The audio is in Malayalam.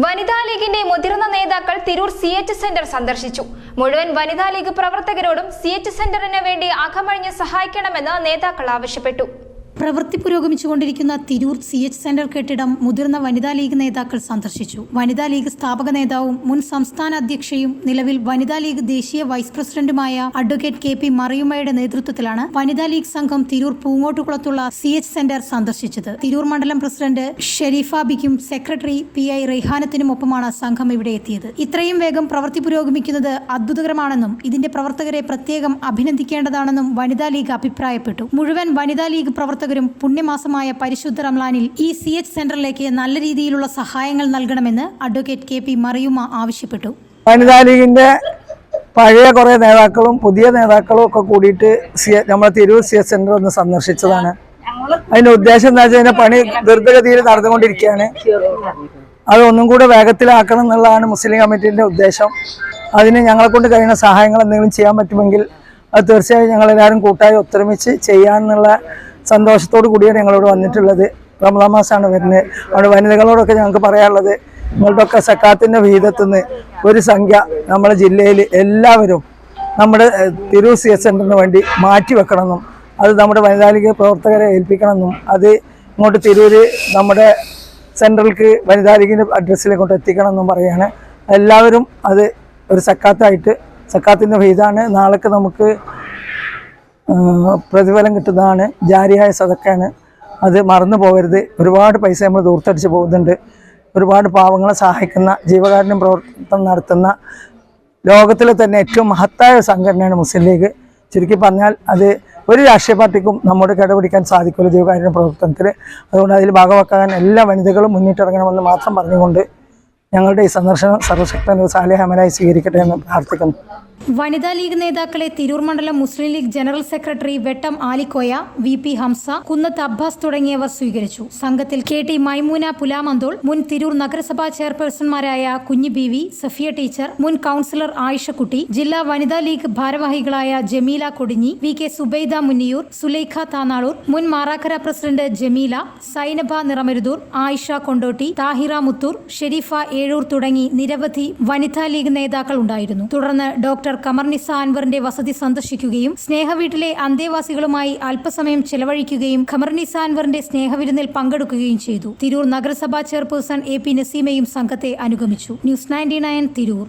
വനിതാ ലീഗിന്റെ മുതിർന്ന നേതാക്കൾ തിരൂർ സി എച്ച് സെന്റർ സന്ദർശിച്ചു. മുഴുവൻ വനിതാ ലീഗ് പ്രവർത്തകരോടും സി എച്ച് സെന്ററിന് വേണ്ടി അകമഴിഞ്ഞ് സഹായിക്കണമെന്ന് നേതാക്കൾ ആവശ്യപ്പെട്ടു. പ്രവൃത്തി പുരോഗമിച്ചുകൊണ്ടിരിക്കുന്ന തിരൂർ സി എച്ച് സെന്റർ കെട്ടിടം മുതിർന്ന വനിതാ ലീഗ് നേതാക്കൾ സന്ദർശിച്ചു. വനിതാ ലീഗ് സ്ഥാപക നേതാവും മുൻ സംസ്ഥാന അധ്യക്ഷയും നിലവിൽ വനിതാ ലീഗ് ദേശീയ വൈസ് പ്രസിഡന്റുമായ അഡ്വക്കേറ്റ് കെ പി മറിയുമ്മയുടെ നേതൃത്വത്തിലാണ് വനിതാ ലീഗ് സംഘം തിരൂർ പൂങ്ങോട്ടുകുളത്തുള്ള സി എച്ച് സെന്റർ സന്ദർശിച്ചത്. തിരൂർ മണ്ഡലം പ്രസിഡന്റ് ഷെരീഫാബിക്കും സെക്രട്ടറി പി ഐ റെയ്ഹാനത്തിനുമൊപ്പമാണ് സംഘം ഇവിടെ എത്തിയത്. ഇത്രയും വേഗം പ്രവൃത്തി പുരോഗമിക്കുന്നത് അത്ഭുതകരമാണെന്നും ഇതിന്റെ പ്രവർത്തകരെ പ്രത്യേകം അഭിനന്ദിക്കേണ്ടതാണെന്നും വനിതാ ലീഗ് അഭിപ്രായപ്പെട്ടു. മുഴുവൻ വനിതാ ലീഗ് പ്രവർത്തകരും പുണ്യമാസമായ പരിശുദ്ധ റംലാനിൽ ഈ സി എച്ച് സെന്ററിലേക്ക് നല്ല രീതിയിലുള്ള സഹായങ്ങൾ നൽകണമെന്ന് അഡ്വക്കേറ്റ് കെ പി മറിയുമ്മ ആവശ്യപ്പെട്ടു. വനിതാ ലീഗിന്റെ പഴയ കുറേ നേതാക്കളും പുതിയ നേതാക്കളും ഒക്കെ കൂടിയിട്ട് സി നമ്മളെ തിരൂർ സി എസ് സെന്റർ ഒന്ന് സന്ദർശിച്ചതാണ്. അതിന്റെ ഉദ്ദേശം എന്താ വെച്ചാൽ അതിന്റെ പണി ദ്രുതഗതിയിൽ നടന്നുകൊണ്ടിരിക്കുകയാണ്. അത് ഒന്നും കൂടെ വേഗത്തിലാക്കണം എന്നുള്ളതാണ് മുസ്ലിം കമ്മിറ്റിന്റെ ഉദ്ദേശം. അതിന് ഞങ്ങളെ കൊണ്ട് കഴിയുന്ന സഹായങ്ങൾ എന്തെങ്കിലും ചെയ്യാൻ പറ്റുമെങ്കിൽ അത് തീർച്ചയായും ഞങ്ങളെല്ലാവരും കൂട്ടായി ഒത്തൊരുമിച്ച് ചെയ്യാമെന്നുള്ള സന്തോഷത്തോടു കൂടിയാണ് ഞങ്ങളോട് വന്നിട്ടുള്ളത്. റമദാ മാസമാണ് വരുന്നത്. അവിടെ വനിതകളോടൊക്കെ ഞങ്ങൾക്ക് പറയാനുള്ളത് നിങ്ങളുടെയൊക്കെ സക്കാത്തിന്റെ വിഹിതത്തിൽ ഒരു സംഖ്യ നമ്മുടെ ജില്ലയിൽ എല്ലാവരും നമ്മുടെ തിരൂർ സി എസ് സെന്ററിന് വേണ്ടി മാറ്റി വെക്കണമെന്നും അത് നമ്മുടെ വനിതാ ലീഗ് പ്രവർത്തകരെ ഏൽപ്പിക്കണമെന്നും അത് ഇങ്ങോട്ട് തിരൂര് നമ്മുടെ സെൻട്രൽക്ക് വനിതാ ലീഗിന്റെ അഡ്രസ്സിലേക്ക് കൊണ്ട് എത്തിക്കണമെന്നും പറയുകയാണ് എല്ലാവരും അത് ഒരു സക്കാത്തായിട്ട് സക്കാത്തിന്റെ വിഹിതമാണ് നാളേക്ക് നമുക്ക് പ്രതിഫലം കിട്ടുന്നതാണ്. ജാരിയായ സതക്കാണ് അത് മറന്നു പോകരുത്. ഒരുപാട് പൈസ നമ്മൾ ദൂർത്തടിച്ച് പോകുന്നുണ്ട്. ഒരുപാട് പാവങ്ങളെ സഹായിക്കുന്ന ജീവകാരുണ്യം പ്രവർത്തനം നടത്തുന്ന ലോകത്തിലെ തന്നെ ഏറ്റവും മഹത്തായ സംഘടനയാണ് മുസ്ലിം ലീഗ്. ചുരുക്കി പറഞ്ഞാൽ അത് ഒരു രാഷ്ട്രീയ പാർട്ടിക്കും നമ്മുടെ കിടപിടിക്കാൻ സാധിക്കില്ല ജീവകാരുണ്യ പ്രവർത്തനത്തിൽ അതുകൊണ്ട് അതിൽ ഭാഗമാക്കാൻ എല്ലാ വനിതകളും മുന്നിട്ടിറങ്ങണമെന്ന് മാത്രം പറഞ്ഞുകൊണ്ട് ഞങ്ങളുടെ ഈ സന്ദർശനം സർവശക്തൻ സാലിഹമനായി സ്വീകരിക്കട്ടെ എന്ന് പ്രാർത്ഥിക്കുന്നു. വനിതാ ലീഗ് നേതാക്കളെ തിരൂർ മണ്ഡലം Muslim League general secretary Vettam Alikoya V P Hamza Kunnath Abbas തുടങ്ങിയവർ സ്വീകരിച്ചു. സംഘത്തിൽ കെ ടി മൈമൂന പുലാമന്തോൾ മുൻ തിരൂർ നഗരസഭാ ചെയർപേഴ്സൺമാരായ Kunju B V Safiya teacher മുൻ കൌൺസിലർ ആയിഷക്കുട്ടി ജില്ലാ വനിതാ ലീഗ് ഭാരവാഹികളായ ജമീല കൊടിഞ്ഞി വി കെ സുബൈദ മുന്നിയൂർ സുലൈഖ താനാളൂർ മുൻ മാറാക്കര പ്രസിഡന്റ് ജമീല സൈനബ നിറമരുതൂർ ആയിഷ കൊണ്ടോട്ടി താഹിറ മുത്തൂർ ഷെരീഫ ഏഴൂർ തുടങ്ങി നിരവധി വനിതാ ലീഗ് നേതാക്കൾ ഉണ്ടായിരുന്നു. തുടർന്ന് ഡോക്ടർ കമർനിസ അൻവറിന്റെ വസതി സന്ദർശിക്കുകയും സ്നേഹവീട്ടിലെ അന്തേവാസികളുമായി അല്പസമയം ചെലവഴിക്കുകയും ഖമർ നിസ അൻവറിന്റെ സ്നേഹവിരുന്നിൽ പങ്കെടുക്കുകയും ചെയ്തു. തിരൂർ നഗരസഭാ ചെയർപേഴ്സൺ എ പി നസീമയും സംഘത്തെ അനുഗമിച്ചു. News ninety nine Tirur.